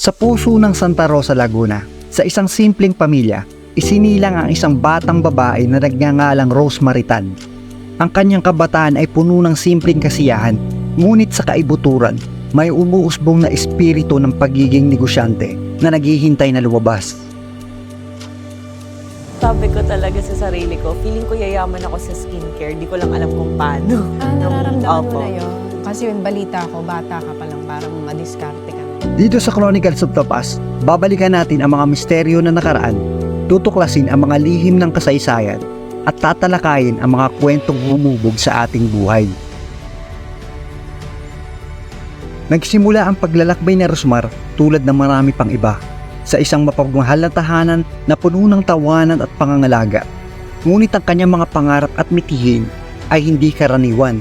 Sa puso ng Santa Rosa, Laguna, sa isang simpleng pamilya, isinilang ang isang batang babae na nagngangalang Rosemary Tan. Ang kanyang kabataan ay puno ng simpleng kasiyahan, ngunit sa kaibuturan, may umuusbong na espiritu ng pagiging negosyante na naghihintay na lumabas. Sabi ko talaga sa sarili ko, feeling ko yayaman ako sa skincare. Di ko lang alam kung paano. Ah, nararamdaman mo Opo. na yun. Kasi yung balita ko, bata ka pa lang, parang madiskarte. Dito sa Chronicles of the Past, babalikan natin ang mga misteryo na nakaraan, tutuklasin ang mga lihim ng kasaysayan, at tatalakayin ang mga kwentong humubog sa ating buhay. Nagsimula ang paglalakbay ni Rosmar tulad ng marami pang iba sa isang mapagmahal na tahanan na puno ng tawanan at pangangalaga. Ngunit ang kanyang mga pangarap at mitihin ay hindi karaniwan.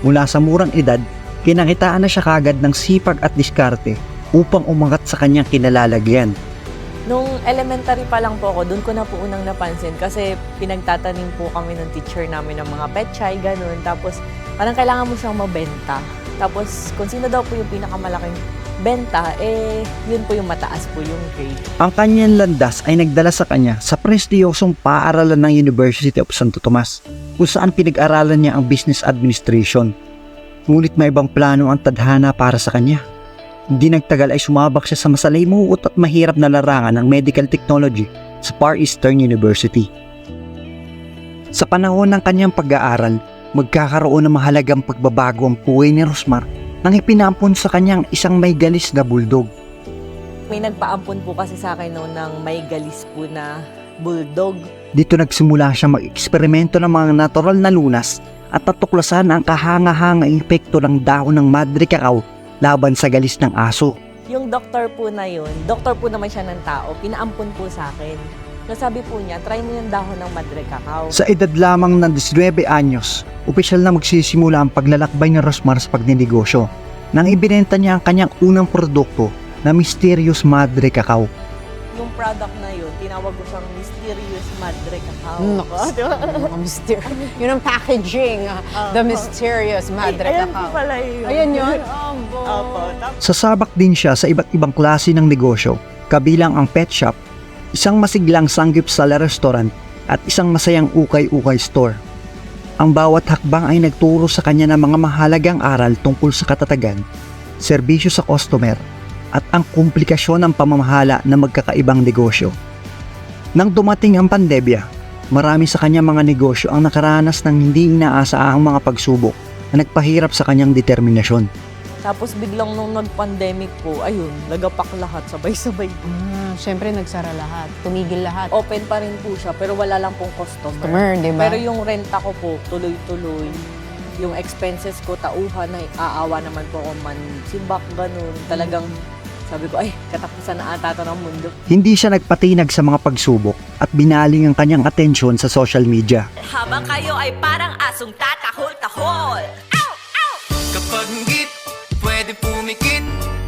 Mula sa murang edad, kinakitaan na siya kagad ng sipag at diskarte upang umangat sa kanyang kinalalagyan. Nung elementary pa lang po ako, doon ko na po unang napansin kasi pinagtatanim po kami ng teacher namin ng mga petchay, ganun. Tapos parang kailangan mo siyang mabenta. Tapos kung sino daw po yung pinakamalaking benta, eh yun po yung mataas po yung grade. Ang kanyang landas ay nagdala sa kanya sa prestiyosong paaralan ng University of Santo Tomas kung saan pinag-aralan niya ang business administration. Ngunit may ibang plano ang tadhana para sa kanya. Hindi nagtagal ay sumabak siya sa masalimuot at mahirap na larangan ng medical technology sa Far Eastern University. Sa panahon ng kanyang pag-aaral, magkakaroon ng mahalagang pagbabago ang buhay ni Rosmar nang ipinampon sa kanyang isang may galis na bulldog. May nagpaampon po kasi sa akin noon ng may galis po na bulldog. Dito nagsimula siya mag-eksperimento ng mga natural na lunas at natuklasan ang kahanga-hanga epekto ng dahon ng madre cacao laban sa galis ng aso. Yung doktor po na yun, doktor po naman siya ng tao, pinaampon po sa akin. Nasabi po niya, try mo yung dahon ng madre cacao. Sa edad lamang ng 19 anyos, opisyal na magsisimula ang paglalakbay ni Rosmar sa pagninegosyo nang ibinenta niya ang kanyang unang produkto na Mysterious Madre Cacao. Product na yun, tinawag ko siyang mysterious madre cacao. Naks. Oh, di ba? Mga myster- yun ang packaging, ah, the mysterious madre Ay, ayan po cacao. pala yun. Ayan yun? Abo. Opo. Tapos, Sasabak din siya sa iba't ibang klase ng negosyo, kabilang ang pet shop, isang masiglang sanggipsal restaurant at isang masayang ukay-ukay store. Ang bawat hakbang ay nagturo sa kanya ng mga mahalagang aral tungkol sa katatagan, serbisyo sa customer, at ang komplikasyon ng pamamahala ng magkakaibang negosyo. Nang dumating ang pandemya, marami sa kanyang mga negosyo ang nakaranas ng hindi inaasahang mga pagsubok na nagpahirap sa kanyang determinasyon. tapos biglang nung nag-pandemic po, ayun, nagapak lahat, sabay-sabay. Ah, Siyempre, nagsara lahat. Tumigil lahat. Open pa rin po siya, pero wala lang pong customer. Customer, di ba? Pero yung renta ko po, tuloy-tuloy. Yung expenses ko, tauhan na aawa naman po ako man. Simbak, ganun. Talagang sabi ko, ay, katapusan na ata to ng mundo. Hindi siya nagpatinag sa mga pagsubok at binaling ang kanyang atensyon sa social media. Habang kayo ay parang asong tatahol-tahol Kapag ngit, pwede pumikit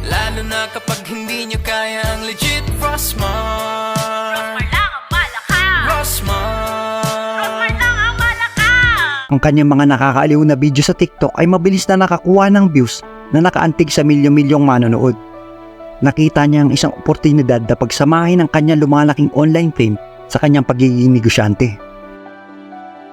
Lalo na kapag hindi nyo kaya ang legit. Rosmar lang ang malakas. Rosmar lang ang malakas. Ang kanyang mga nakakaaliw na video sa TikTok ay mabilis na nakakuha ng views na nakaantig sa milyon-milyong manonood. Nakita niya ang isang oportunidad na pagsamahin ang kanyang lumalaking online fame sa kanyang pagiging negosyante.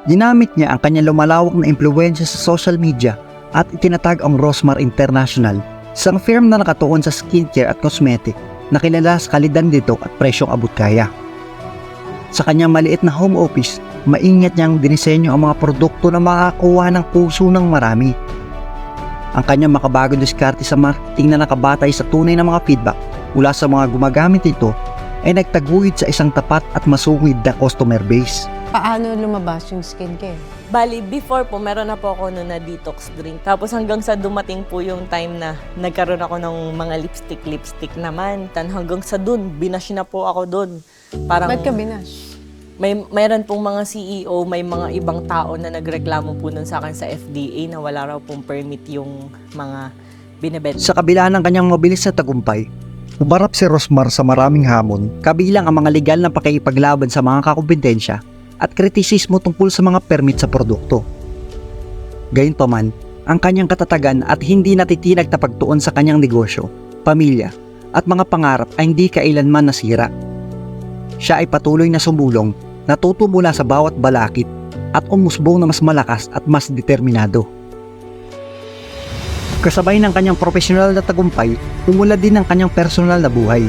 Ginamit niya ang kanyang lumalawak na impluensya sa social media at itinatag ang Rosmar International, isang firm na nakatuon sa skincare at cosmetic na kilala sa kalidad nito at presyong abot kaya. Sa kanyang maliit na home office, maingat niyang dinisenyo ang mga produkto na makakuha ng puso ng marami. Ang kanyang makabagong diskarte sa marketing na nakabatay sa tunay na mga feedback mula sa mga gumagamit nito ay nagtaguyod sa isang tapat at masungid na customer base. Paano lumabas yung skincare? Bali, before po, meron na po ako noon na detox drink. Tapos hanggang sa dumating po yung time na nagkaroon ako ng mga lipstick-lipstick naman. Tan hanggang sa dun, binash na po ako dun. Parang Ba't ka binash? May mayroon pong mga CEO, may mga ibang tao na nagreklamo po nun sa akin sa FDA na wala raw pong permit yung mga binebenta. Sa kabila ng kanyang mabilis na tagumpay, umarap si Rosmar sa maraming hamon, kabilang ang mga legal na pakikipaglaban sa mga kakumpetensya at kritisismo tungkol sa mga permit sa produkto. Gayunpaman, ang kanyang katatagan at hindi natitinag na pagtuon sa kanyang negosyo, pamilya, at mga pangarap ay hindi kailanman nasira. Siya ay patuloy na sumulong, natuto mula sa bawat balakid at umusbong na mas malakas at mas determinado. Kasabay ng kanyang profesional na tagumpay, umulad din ang kanyang personal na buhay.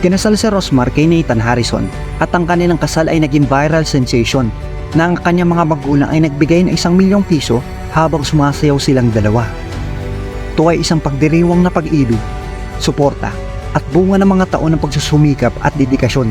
Kinasal si Rosmar kay Nathan Harrison at ang kanilang kasal ay naging viral sensation na ang kanyang mga magulang ay nagbigay ng isang milyong piso habang sumasayaw silang dalawa. Ito ay isang pagdiriwang na pag-ibig, suporta at bunga ng mga taon ng pagsusumikap at dedikasyon